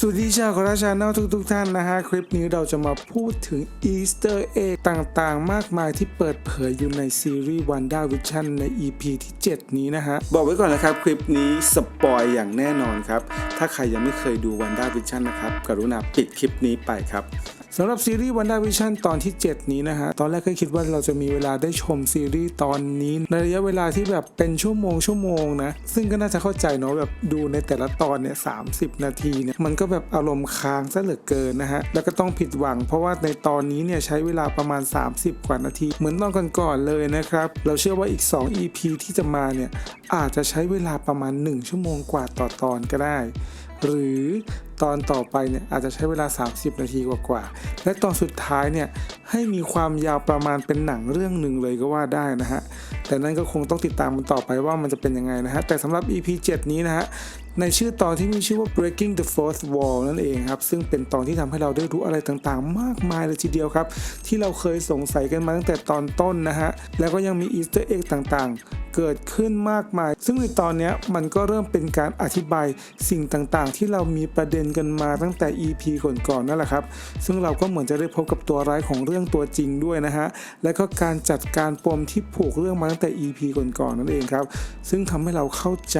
สวัสดีชาวคอราชาแนลทุกๆท่านนะฮะ คลิปนี้เราจะมาพูดถึงอีสเตอร์เอ็กต่างๆ มากมายที่เปิดเผยอยู่ในซีรีส์ Wanda Vision ใน EP ที่ 7 นี้นะฮะ บอกไว้ก่อนนะครับ คลิปนี้สปอยอย่างแน่นอนครับ ถ้าใครยังไม่เคยดู Wanda Vision นะครับ กรุณาปิดคลิปนี้ไปครับ สำหรับซีรีส์ Wanda Vision ตอนที่ 7 นี้นะฮะ ตอนแรกก็คิดว่าเราจะมีเวลาได้ชมซีรีส์ตอนนี้ ในระยะเวลาที่แบบเป็นชั่วโมงชั่วโมงนะ ซึ่งก็น่าจะเข้าใจเนาะแบบดูในแต่ละตอนเนี่ยสานาทีเนี่ยมันก็แบบอารมณ์ค้างซะเหลือเกินนะฮะ แล้วก็ต้องผิดหวัง เพราะว่าในตอนนี้เนี่ยใช้เวลาประมาณ 30 กว่านาที เหมือนตอนก่อนๆเลยนะครับ เราเชื่อว่าอีก 2 EP ที่จะมาเนี่ยอาจจะใช้เวลาประมาณ 1 ชั่วโมงกว่าต่อตอนก็ได้ หรือตอนต่อไปเนี่ยอาจจะใช้เวลา 30 นาทีกว่าๆและตอนสุดท้ายเนี่ยให้มีความยาวประมาณเป็นหนังเรื่องหนึ่งเลยก็ว่าได้นะฮะ แต่นั่นก็คงต้องติดตามมันต่อไปว่ามันจะเป็นยังไงนะฮะแต่สำหรับ EP 7 นี้นะฮะในชื่อตอนที่มีชื่อว่า breaking the fourth wall นั่นเองครับ ซึ่งเป็นตอนที่ทำให้เราได้รู้อะไรต่างๆ มากมายเลยทีเดียวครับ ที่เราเคยสงสัยกันมาตั้งแต่ตอนต้นนะฮะ แล้วก็ยังมีอีสเตอร์เอ็กต่างๆ เกิดขึ้นมากมาย ซึ่งในตอนนี้มันก็เริ่มเป็นการอธิบายสิ่งต่างๆ ที่เรามีประเด็นกันมาตั้งแต่ EP ก่อนๆนั่นแหละครับ ซึ่งเราก็เหมือนจะได้พบกับตัวร้ายของเรื่องตัวจริงด้วยนะฮะ และก็การจัดการปมที่ผูกเรื่องมาตั้งแต่ EP ก่อนๆนั่นเองครับ ซึ่งทำให้เราเข้าใจ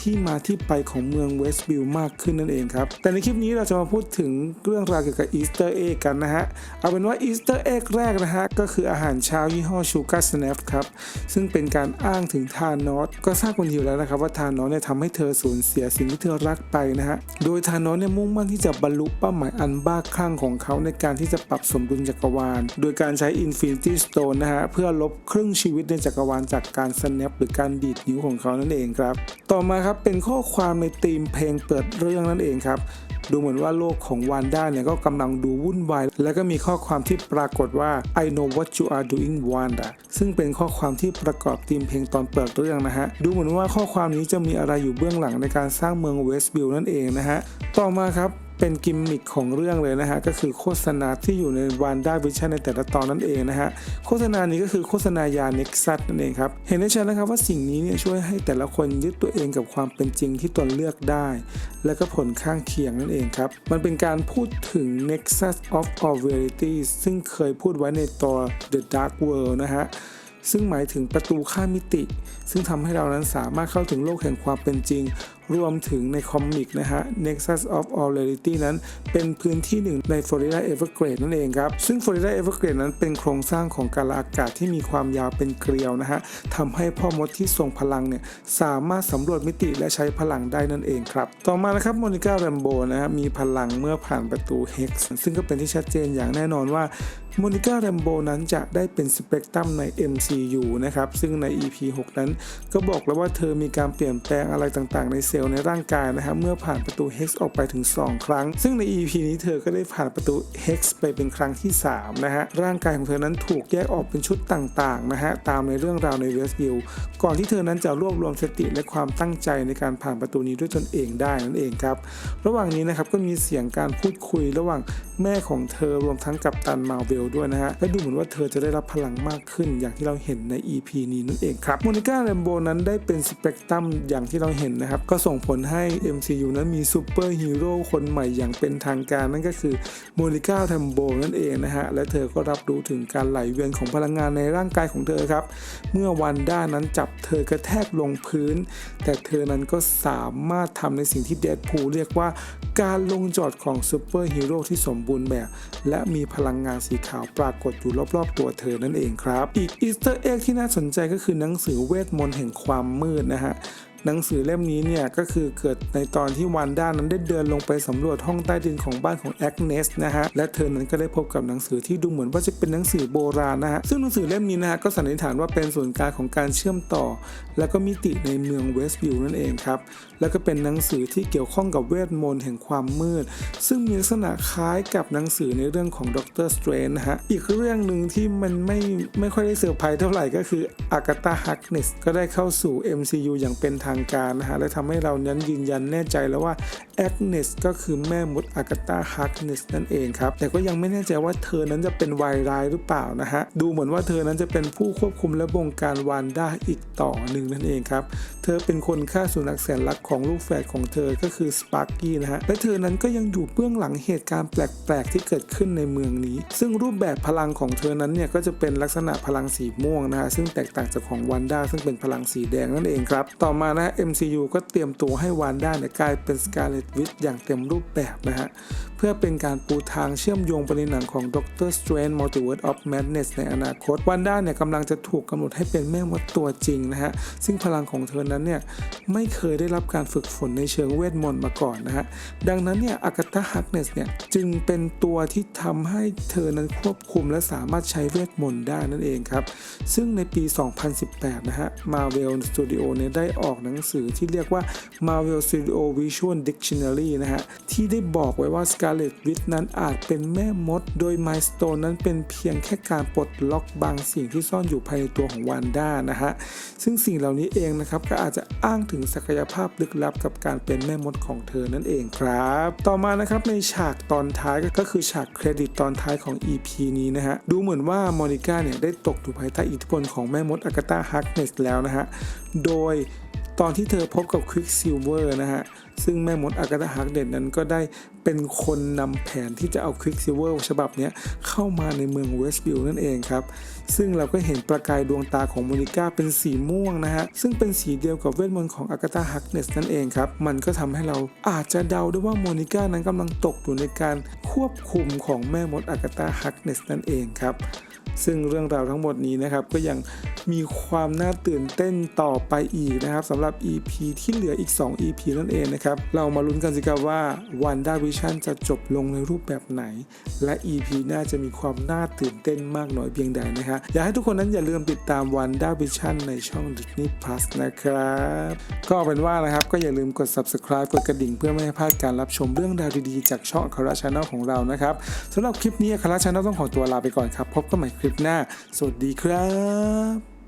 ที่มาที่ไปของเมืองเวสต์วิลมากขึ้นนั่นเองครับ แต่ในคลิปนี้เราจะมาพูดถึงเรื่องราวเกี่ยวกับอีสเตอร์เอ็กกันนะฮะ เอาเป็นว่าอีสเตอร์เอ็กแรกนะฮะ ก็คืออาหารเช้ายี่ห้อชูการ์สแนฟครับ ซึ่งเป็นการอ้างถึงทานอสก็ทราบกันอยู่แล้วนะครับว่าทานอสเนี่ยทำให้เธอสูญเสียสิ่งที่เธอรักไปนะฮะ โดยทานอสเนี่ยมุ่งมั่นที่จะบรรลุเป้าหมายอันบ้าคลั่งของเขาในการที่จะปรับสมดุลจักรวาล โดยการใช้ Infinity Stone นะฮะเพื่อลบครึ่งชีวิตในจักรวาลจากการ snap หรือการดีดนิ้วของเขานั่นเองครับ ต่อมาครับเป็นข้อความในธีมเพลงเปิดเรื่องนั่นเองครับดูเหมือนว่าโลกของวันด้าเนี่ยก็กำลังดูวุ่นวาย แล้วก็มีข้อความที่ปรากฏว่า I know what you are doing Wanda ซึ่งเป็นข้อความที่ประกอบธีมเพลงตอนเปิดเรื่องนะฮะ ดูเหมือนว่าข้อความนี้จะมีอะไรอยู่เบื้องหลังในการสร้างเมืองเวสต์วิลนั่นเองนะฮะ ต่อมาครับ เป็นกิมมิคของเรื่องเลยนะฮะก็คือโฆษณาที่อยู่ในวันด้าวิชั่นในแต่ละตอนนั่นเองนะฮะโฆษณานี้ก็คือโฆษณายาเน็กซัสนั่นเองครับเห็นได้ชัดนะครับว่าสิ่งนี้เนี่ยช่วยให้แต่ละคนยึดตัวเองกับความเป็นจริงที่ตนเลือกได้ และก็ผลข้างเคียงนั่นเองครับมันเป็นการพูดถึง Nexus of All Verities ซึ่งเคยพูดไว้ในตัว The Dark World นะฮะซึ่งหมายถึงประตูข้ามมิติ ซึ่งทำให้เรานั้นสามารถเข้าถึงโลกแห่งความเป็นจริง รวมถึงในคอมิกนะฮะ Nexus of All Reality นั้นเป็นพื้นที่หนึ่งใน Florida Everglades นั่นเองครับ ซึ่ง Florida Everglades นั้นเป็นโครงสร้างของกาลอากาศที่มีความยาวเป็นเกลียวนะฮะทำให้พ่อมดที่ทรงพลังเนี่ยสามารถสำรวจมิติและใช้พลังได้นั่นเองครับ ต่อมานะครับโมนิก้าแรมโบนะฮะมีพลังเมื่อผ่านประตู Hex ซึ่งก็เป็นที่ชัดเจนอย่างแน่นอนว่าโมนิก้าแรมโบนั้นจะได้เป็นสเปกตรัมใน MCU นะครับ ซึ่งใน EP 6 นั้นก็บอกแล้วว่าเธอมีการเปลี่ยนแปลงอะไรต่างๆ ในเซลล์ในร่างกายนะครับเมื่อผ่านประตู Hex ออกไปถึง 2 ครั้ง ซึ่งใน EP นี้เธอก็ได้ผ่านประตู Hex ไปเป็นครั้งที่ 3 นะฮะ ร่างกายของเธอนั้นถูกแยกออกเป็นชุดต่างๆนะฮะตามในเรื่องราวใน Westview ก่อนที่เธอนั้นจะรวบรวมสติและความตั้งใจในการผ่านประตูนี้ด้วยตนเองได้นั่นเองครับ ระหว่างนี้นะครับก็มีเสียงการพูดคุยระหว่างแม่ของเธอรวมทั้งกับตันมาเวลด้วยนะฮะและดูเหมือนว่าเธอจะได้รับพลังมากขึ้นอย่างที่เราเห็นใน EP นี้นั่นเองครับโมนิก้าแรมโบนั้นได้เป็นสเปกตรัมอย่างที่เราเห็นนะครับก็ส่งผลให้ MCU นั้นมีซูเปอร์ฮีโร่คนใหม่อย่างเป็นทางการ นั่นก็คือโมนิก้าแรมโบนั่นเองนะฮะ และเธอก็รับรู้ถึงการไหลเวียนของพลังงานในร่างกายของเธอครับ เมื่อวันด้านั้นจับเธอกระแทกลงพื้น แต่เธอนั้นก็สามารถทำในสิ่งที่เดดพูเรียกว่าการลงจอดของซูเปอร์ฮีโร่ที่สมบูรณ์แบบ และมีพลังงานสีขาวปรากฏอยู่รอบๆ ตัวเธอนั่นเองครับ อีกอีสเตอร์เอ็กที่น่าสนใจก็คือหนังสือเวทมนต์แห่งความมืดนะฮะ หนังสือเล่มนี้เนี่ยก็คือเกิดในตอนที่วันด้านนั้นได้เดินลงไปสำรวจห้องใต้ดินของบ้านของแอกเนสนะฮะและเธอนั้นก็ได้พบกับหนังสือที่ดูเหมือนว่าจะเป็นหนังสือโบราณนะฮะซึ่งหนังสือเล่มนี้นะฮะก็สันนิษฐานว่าเป็นศูนกลางของการเชื่อมต่อ และก็มิติในเมืองเวสต์วิวนั่นเองครับแล้วก็เป็นหนังสือที่เกี่ยวข้องกับเวทมนต์แห่งความมืด ซึ่งมีลักษณะคล้ายกับหนังสือในเรื่องของด็อกเตอร์สเตรนนะฮะอีกเรื่องหนึ่งที่มันไม่ไม่ค่อยได้เซอร์ไพรส์เท่าไหร่ก็คืออากาตาฮักเนสก็ได้เข้าสู่ MCU อย่างเป็นทางการนะฮะและทำให้เรานั้นยืนยันแน่ใจแล้วว่าแอ g เนสก็คือแม่มดอากาตาฮักเนสนั่นเองครับแต่ก็ยังไม่แน่ใจว่าเธอนั้นจะเป็นวายร้ายหรือเปล่านะฮะดูเหมือนว่าเธอนั้นจะเป็นผู้ควบคุมและบงการวานด้าอีกต่อหนึ่งนั่นเองครับเธอเป็นคนฆ่าสุนัขแสนรักของลูกแฝดของเธอก็คือสปาร์กี้นะฮะและเธอนั้นก็ยังอยู่เบื้องหลังเหตุการณ์แปลกๆ ที่เกิดขึ้นในเมืองนี้ ซึ่งรูปแบบพลังของเธอนั้นเนี่ยก็จะเป็นลักษณะพลังสีม่วงนะฮะซึ่งแตกต่างจากของวันด้าซึ่งเป็นพลังสีแดงนั่นเองครับต่อมานะ MCU ก็เตรียมตัวให้วานด้าเนี่ยกลายเป็นสกาเลตวิทอย่างเต็มรูปแบบนะฮะ พื่อเป็นการปูทางเชื่อมโยงไปในหนังของ Doctor Strange Multiverse of Madness ในอนาคตวันด้าเนี่ยกำลังจะถูกกำหนดให้เป็นแม่มดตัวจริงนะฮะ ซึ่งพลังของเธอนั้นเนี่ยไม่เคยได้รับการฝึกฝนในเชิงเวทมนต์มาก่อนนะฮะ ดังนั้นเนี่ยอากาตาฮักเนสเนี่ยจึงเป็นตัวที่ทำให้เธอนั้นควบคุมและสามารถใช้เวทมนต์ได้นั่นเองครับ ซึ่งในปี 2018 นะฮะ Marvel Studio เนี่ยได้ออกหนังสือที่เรียกว่า Marvel Studio Visual Dictionary นะฮะที่ได้บอกไว้ว่า Scarlet Witch นั้นอาจเป็นแม่มด โดย Milestone นั้นเป็นเพียงแค่การปลดล็อกบางสิ่งที่ซ่อนอยู่ภายในตัวของวานด้านะฮะ ซึ่งสิ่งเหล่านี้เองนะครับก็อาจจะอ้างถึงศักยภาพลึกลับกับการเป็นแม่มดของเธอนั่นเองครับ ต่อมานะครับในฉากตอนท้ายก็คือฉากเครดิตตอนท้ายของ EP นี้นะฮะ ดูเหมือนว่ามอนิก้าเนี่ยได้ตกอยู่ภายใต้อิทธิพลของแม่มดอากาตาฮักเนสแล้วนะฮะ โดย ตอนที่เธอพบกับควิกซิลเวอร์นะฮะ ซึ่งแม่มดอากาตาฮักเดนนั้นก็ได้เป็นคนนำแผนที่จะเอาควิกซิลเวอร์ฉบับนี้เข้ามาในเมืองเวสต์วิลนั่นเองครับ ซึ่งเราก็เห็นประกายดวงตาของโมนิก้าเป็นสีม่วงนะฮะ ซึ่งเป็นสีเดียวกับเวทมนต์ของอากาตาฮักเนสนั่นเองครับ มันก็ทำให้เราอาจจะเดาได้ว่าโมนิก้านั้นกำลังตกอยู่ในการควบคุมของแม่มดอากาตาฮักเนสนั่นเองครับ ซึ่งเรื่องราวทั้งหมดนี้นะครับก็ยังมีความน่าตื่นเต้นต่อไปอีกนะครับสำหรับ EP ที่เหลืออีก 2 EP นั่นเองนะครับ เรามาลุ้นกันสิครับว่า Wanda Vision จะจบลงในรูปแบบไหน และ EP น้าจะมีความน่าตื่นเต้นมากน้อยเพียงใดนะฮะอยากให้ทุกคนนั้นอย่าลืมติดตาม Wanda Vision ในช่อง Disney Plus นะครับ ก็เป็นว่านะครับก็อย่าลืมกด subscribe กดกระดิ่งเพื่อไม่ให้พลาดการรับชมเรื่องราวดีๆจากช่องอัคราชาแนลของเรานะครับสำหรับคลิปนี้อัคราชาแนลต้องขอตัวลาไปก่อนครับพบกันใหม่คลิปหน้า สวัสดีครับ